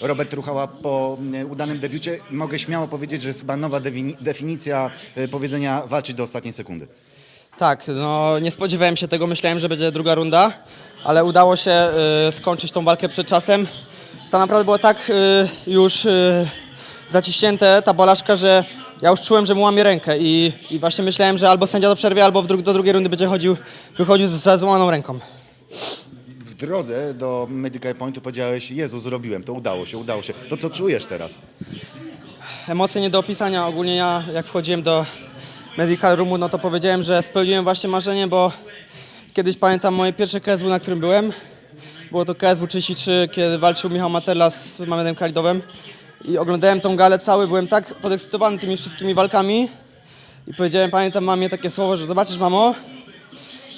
Robert Ruchała po mm, udanym debiucie. Mogę śmiało powiedzieć, że jest chyba nowa defini- definicja y, powiedzenia walczyć do ostatniej sekundy. Tak, no nie spodziewałem się tego, myślałem, że będzie druga runda, ale udało się y, skończyć tą walkę przed czasem. To naprawdę było tak y, już y, zaciśnięte, ta bolaszka, że ja już czułem, że mu łamie rękę i, i właśnie myślałem, że albo sędzia do przerwy, albo dru- do drugiej rundy będzie chodził, wychodził z ze złamaną ręką. Drodze do Medical Pointu powiedziałeś, Jezu, zrobiłem, to udało się, udało się. To co czujesz teraz? Emocje nie do opisania. Ogólnie ja jak wchodziłem do Medical Roomu, no to powiedziałem, że spełniłem właśnie marzenie, bo kiedyś pamiętam moje pierwsze KSW, na którym byłem. Było to KSW 33, kiedy walczył Michał Materla z Mamedem Kalidowem. I oglądałem tą galę cały, byłem tak podekscytowany tymi wszystkimi walkami. I powiedziałem, pamiętam mamie takie słowo, że zobaczysz mamo,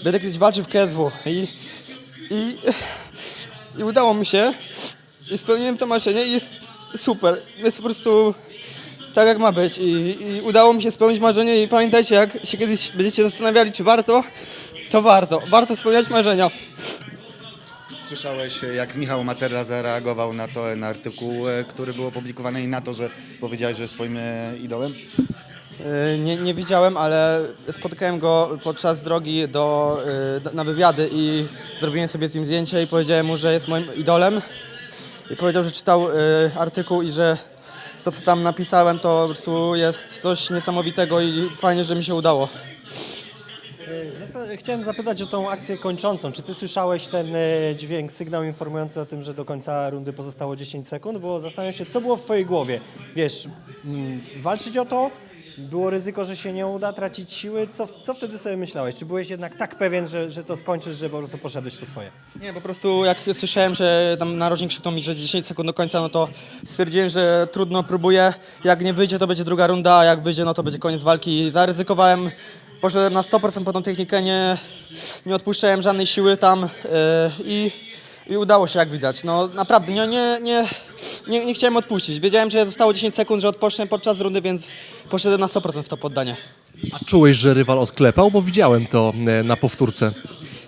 będę kiedyś walczył w KSW. I, i, i udało mi się. I spełniłem to marzenie i jest super. Jest po prostu tak jak ma być I, i udało mi się spełnić marzenie i pamiętajcie, jak się kiedyś będziecie zastanawiali, czy warto, to warto. Warto spełniać marzenia. Słyszałeś, jak Michał Materla zareagował na to, na artykuł, e, który był opublikowany i na to, że powiedziałeś, że jest twoim e, idolem? Yy, Nie, nie widziałem, ale spotkałem go podczas drogi do, do- na wywiady i zrobiłem sobie z nim zdjęcie i powiedziałem mu, że jest moim idolem. I powiedział, że czytał yy, artykuł i że to, co tam napisałem, to po prostu jest coś niesamowitego i fajnie, że mi się udało. Chciałem zapytać o tą akcję kończącą. Czy ty słyszałeś ten dźwięk, sygnał informujący o tym, że do końca rundy pozostało 10 sekund? Bo zastanawiam się, co było w twojej głowie. Wiesz, mm, walczyć o to? Było ryzyko, że się nie uda, tracić siły. Co, co wtedy sobie myślałeś? Czy byłeś jednak tak pewien, że, że to skończysz, że po prostu poszedłeś po swoje? Nie, po prostu jak słyszałem, że tam narożnik krzyknął mi, że 10 sekund do końca, no to stwierdziłem, że trudno próbuję. Jak nie wyjdzie, to będzie druga runda, a jak wyjdzie, no to będzie koniec walki. Zaryzykowałem, poszedłem na 100% po tą technikę, nie, nie odpuszczałem żadnej siły tam yy, i, i udało się, jak widać. No naprawdę, nie, nie, nie, nie, nie chciałem odpuścić. Wiedziałem, że zostało 10 sekund, że odpocznę podczas rundy, więc poszedłem na 100% w to poddanie. A czułeś, że rywal odklepał? Bo widziałem to e, na powtórce.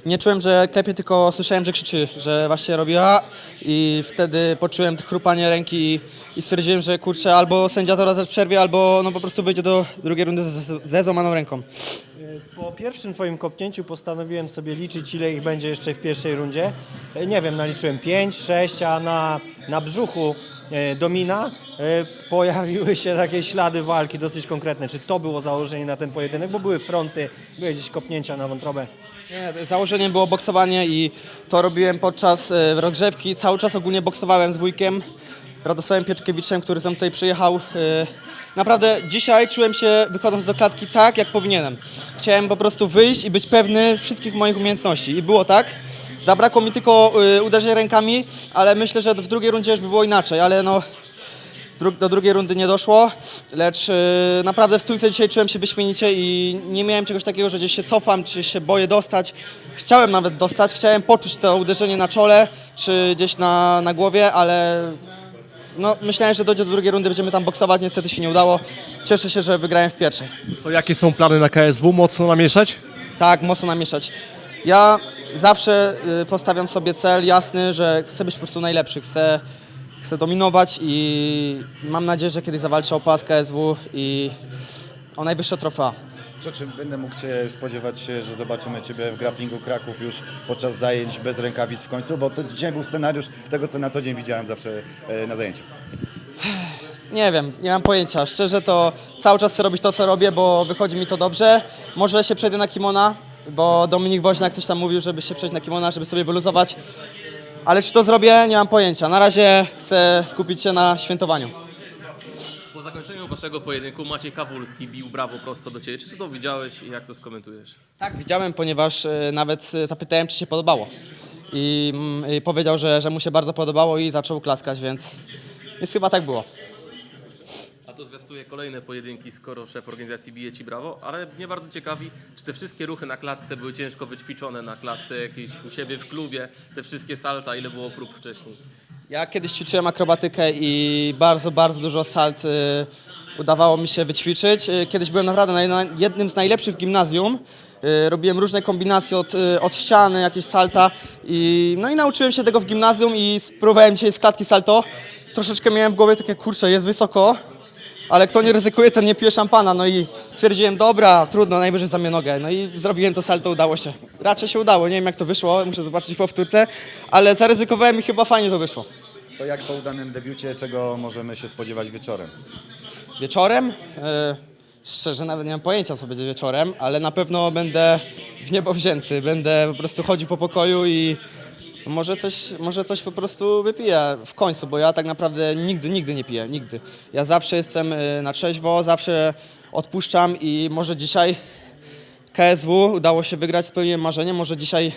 Nie czułem, że klepie, tylko słyszałem, że krzyczy, że właśnie robi a i wtedy poczułem chrupanie ręki i stwierdziłem, że kurczę, albo sędzia zaraz przerwie, albo no po prostu wyjdzie do drugiej rundy ze, ze złamaną ręką. Po pierwszym twoim kopnięciu postanowiłem sobie liczyć, ile ich będzie jeszcze w pierwszej rundzie. E, Nie wiem, naliczyłem 5, 6, a na, na brzuchu e, Domina e, pojawiły się takie ślady walki dosyć konkretne. Czy to było założenie na ten pojedynek? Bo były fronty, były gdzieś kopnięcia na wątrobę. Nie, założeniem było boksowanie i to robiłem podczas rozgrzewki. Cały czas ogólnie boksowałem z wujkiem, Radosławem Pieczkiewiczem, który sam tutaj przyjechał. E, Naprawdę dzisiaj czułem się wychodząc do klatki tak, jak powinienem. Chciałem po prostu wyjść i być pewny wszystkich moich umiejętności. I było tak. Zabrakło mi tylko e, uderzeń rękami, ale myślę, że w drugiej rundzie już by było inaczej, ale no do drugiej rundy nie doszło, lecz yy, naprawdę w stójce dzisiaj czułem się wyśmienicie i nie miałem czegoś takiego, że gdzieś się cofam, czy się boję dostać. Chciałem nawet dostać, chciałem poczuć to uderzenie na czole, czy gdzieś na, na głowie, ale no, myślałem, że dojdzie do drugiej rundy, będziemy tam boksować, niestety się nie udało. Cieszę się, że wygrałem w pierwszej. To jakie są plany na KSW? Mocno namieszać? Tak, mocno namieszać. Ja zawsze y, postawiam sobie cel jasny, że chcę być po prostu najlepszy, chcę, chcę dominować i mam nadzieję, że kiedyś zawalczę o pas KSW i o najwyższe trofea. Co, czy będę mógł Cię spodziewać się, że zobaczymy Ciebie w grapplingu Kraków już podczas zajęć bez rękawic w końcu? Bo to dzisiaj był scenariusz tego, co na co dzień widziałem zawsze e, na zajęciach. Nie wiem, nie mam pojęcia. Szczerze to cały czas chcę robić to, co robię, bo wychodzi mi to dobrze. Może się przejdę na kimona, bo Dominik Woźniak coś tam mówił, żeby się przejść na kimona, żeby sobie wyluzować. Ale czy to zrobię, nie mam pojęcia. Na razie chcę skupić się na świętowaniu. Waszego pojedynku Maciej Kawulski bił brawo prosto do ciebie. Czy ty to widziałeś i jak to skomentujesz? Tak, widziałem, ponieważ e, nawet e, zapytałem, czy się podobało. I, mm, i powiedział, że, że mu się bardzo podobało i zaczął klaskać, więc, więc chyba tak było. A to zwiastuje kolejne pojedynki, skoro szef organizacji bije ci brawo, ale mnie bardzo ciekawi, czy te wszystkie ruchy na klatce były ciężko wyćwiczone na klatce jakieś u siebie w klubie, te wszystkie salta, ile było prób wcześniej? Ja kiedyś ćwiczyłem akrobatykę i bardzo, bardzo dużo salt y, udawało mi się wyćwiczyć. Y, Kiedyś byłem naprawdę na, jednym z najlepszych w gimnazjum. Y, Robiłem różne kombinacje od, y, od ściany, jakieś salta i, no i nauczyłem się tego w gimnazjum i spróbowałem dzisiaj z klatki salto troszeczkę miałem w głowie takie, kurczę, jest wysoko, ale kto nie ryzykuje, ten nie pije szampana. No i stwierdziłem, dobra, trudno, najwyżej zamię nogę. No i zrobiłem to salto, udało się. Raczej się udało, nie wiem jak to wyszło, muszę zobaczyć w powtórce, ale zaryzykowałem i chyba fajnie to wyszło. To jak po udanym debiucie, czego możemy się spodziewać wieczorem? Wieczorem? E, szczerze nawet nie mam pojęcia, co będzie wieczorem, ale na pewno będę w niebo wzięty. Będę po prostu chodził po pokoju i może coś, może coś po prostu wypiję w końcu, bo ja tak naprawdę nigdy, nigdy nie piję, nigdy. Ja zawsze jestem e, na trzeźwo, zawsze odpuszczam i może dzisiaj KSW udało się wygrać, spełniłem marzenie, może dzisiaj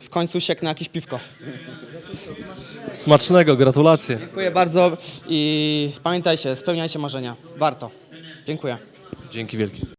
w końcu sieknę jakieś piwko. Smacznego, gratulacje. Dziękuję bardzo i pamiętajcie, spełniajcie marzenia. Warto. Dziękuję. Dzięki wielkie.